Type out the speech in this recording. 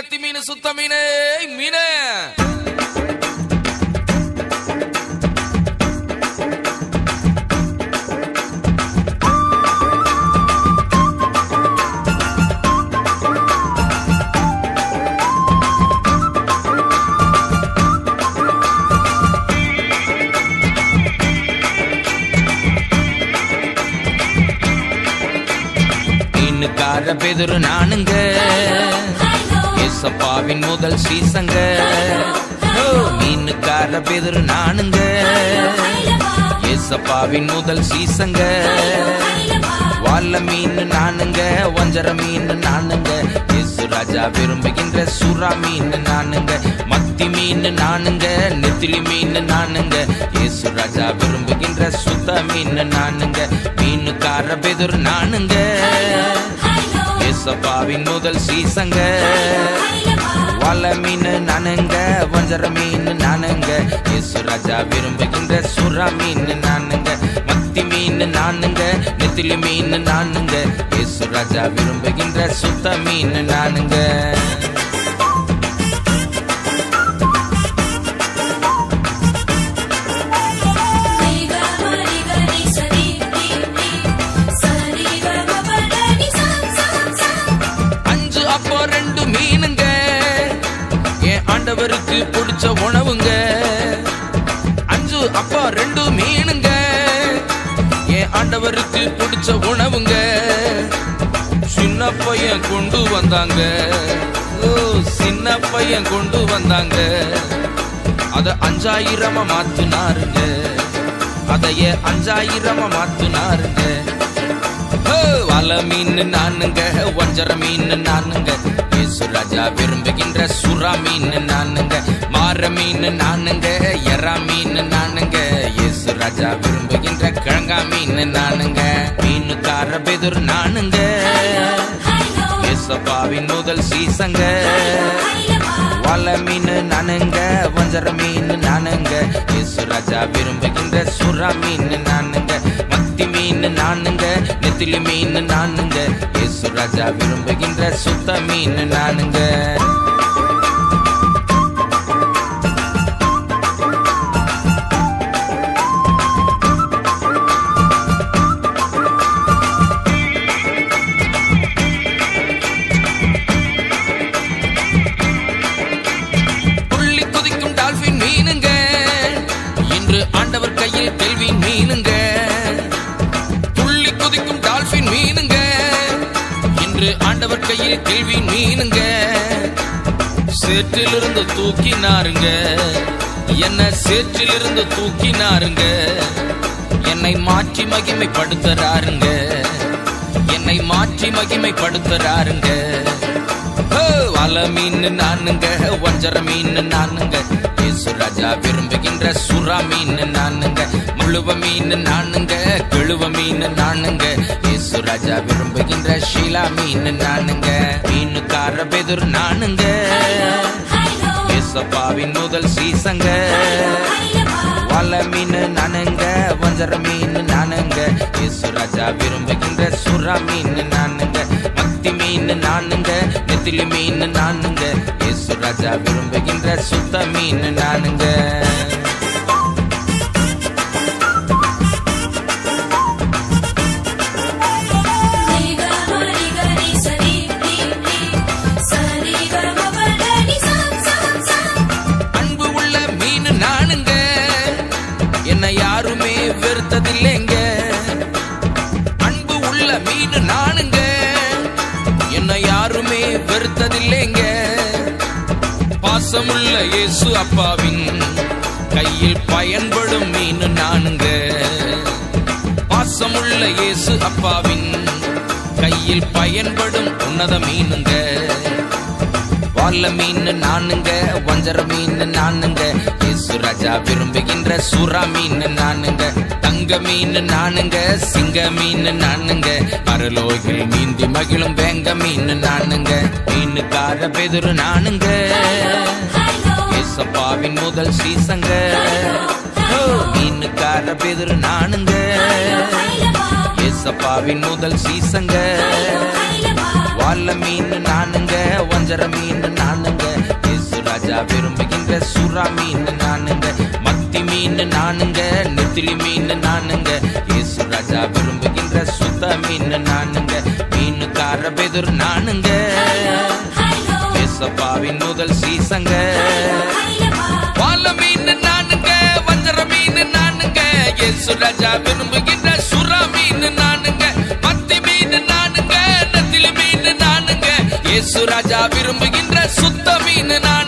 மத்தி மீன் சுத்த மீன். மீன். மீனுக்கார பெதுரு நானுங்க. ஏசப்பாவின் முதல் சீசங்க. மீனுக்கார பெதிர் நானுங்க. ஏசப்பாவின் முதல் சீசங்க. வால்ல மீன் நானுங்க வஞ்சர மீன் நானுங்க. இயேசு ராஜா விரும்புகின்ற சுறா மீன் நானுங்க. மத்தி மீன் நானுங்க நெத்திலி மீன் நானுங்க. இயேசு ராஜா விரும்புகின்ற சுத்த மீன் நானுங்க. மீனுக்கார பெதுர் நானுங்க. ஏசப்பாவின் முதல் சீசங்க. வல மீன் நானுங்க வஞ்சர மீன் நானுங்க. இயேசு ராஜா விரும்புகின்ற சுறா மீன் நானுங்க. மத்தி மீன் நானுங்க நெத்திலி மீன் நானுங்க. இயேசு ராஜா விரும்புகின்ற சுத்த மீன் நானுங்க. ஆண்டவருக்கு பிடிச்ச உணவுங்க. அஞ்சு அப்பா ரெண்டு மீனுங்க. என் ஆண்டவருக்கு பிடிச்ச உணவுங்க. சின்ன பையன் கொண்டு வந்தாங்க. ஓ சின்ன பையன் கொண்டு வந்தாங்க. அத அஞ்சாயிரமா மாத்துனாருங்க. அதைய அஞ்சாயிரமா மாத்துனாருங்க. வல மீன் நானுங்க வஞ்சர மீன் நானுங்க. இயேசு ராஜா விரும்புகின்ற சுறா மீன் நானுங்க மாற மீன் நானுங்க எறா மீன் நானுங்க. இயேசு ராஜா விரும்புகின்ற கிழங்கா மீன் நானுங்க மீனுக்கார பெதுர் நானுங்க. இயேசப்பாவின் முதல் சீசங்க. வல மீன் நானுங்க வஞ்சர மீன் நானுங்க. இயேசு ராஜா விரும்புகின்ற சுறா மீன் நானுங்க மீன் நானுங்க நெத்திலி மீன் நானுங்க. இயேசு ராஜா விரும்புகின்ற சுத்த மீன் நானுங்க. ஆண்டவர் கேள்வி மீனுங்க சேற்றிலிருந்து தூக்கினாருங்க. என்ன சேற்றிலிருந்து தூக்கினாருங்க. என்னை மாற்றி மகிமைப்படுத்துறாருங்க. என்னை மாற்றி மகிமைப்படுத்துறாருங்க. ஓ, வல மீன் நானுங்க வஞ்சர மீன் நானுங்க. இயேசு ராஜா விரும்புகின்ற சுறா மீன் நானுங்க. முழுவ மீன் நானுங்க. கழுவ மீன் நானுங்க. இயேசு ராஜா விரும்புகின்ற ஷீலா மீன் நானுங்க. மீனுக்கார பெதுர் நானுங்க. இயேசப்பாவின் முதல் சீசங்க. வல மீன் நானுங்க வஞ்சர மீன் நானுங்க. இயேசு ராஜா விரும்புகின்ற சுறா மீன் நானுங்க. மத்தி மீன் நானுங்க நெத்திலி மீன் நானுங்க. இயேசு ராஜா விரும்புகின்ற சுத்த மீன் நானுங்க. யாருமே பாசமுள்ள இயேசு அப்பாவின் கையில் பயன்படும் மீன் நானுங்க. பாசமுள்ள இயேசு அப்பாவின் கையில் பயன்படும் உன்னத மீனுங்க. வால்ல மீன் நானுங்க வஞ்சர மீன் நானுங்க. இயேசு ராஜா விரும்புகின்ற சுறா மீன் நானுங்க. தங்க மீன் நானுங்க சிங்க மீன் நானுங்க. பரலோகில் நீந்தி மகிழும் வேங்க மீன் நானுங்க. மீனுக்கார பெதுரு நானுங்க. ஏசப்பாவின் முதல் சீசங்க. மீனுக்கார பெதுரு நானுங்க. ஏசப்பாவின் முதல் சீசங்க. வால்ல மீன் நானுங்க வஞ்சர மீன் நானுங்க. இயேசு ராஜா விரும்புகின்ற சுறா மீன் நானுங்க. மத்தி மீன் நானுங்க நெத்திலி மீன் நானுங்க. இயேசு ராஜா விரும்புகின்ற சுத்த மீன் நானுங்க. அரபெதுர் நானுங்க ஏசப்பாவின் முதல் சீசங்க. பால மீன் நானுங்க வஞ்சர மீன் நானுங்க. எசு ராஜா விரும்புகின்ற சுறா மீன் நானுங்க. மத்தி மீன் நானுங்க நத்தில மீன் நானுங்க. இயேசு ராஜா விரும்புகின்ற சுத்த மீன் நானுங்க.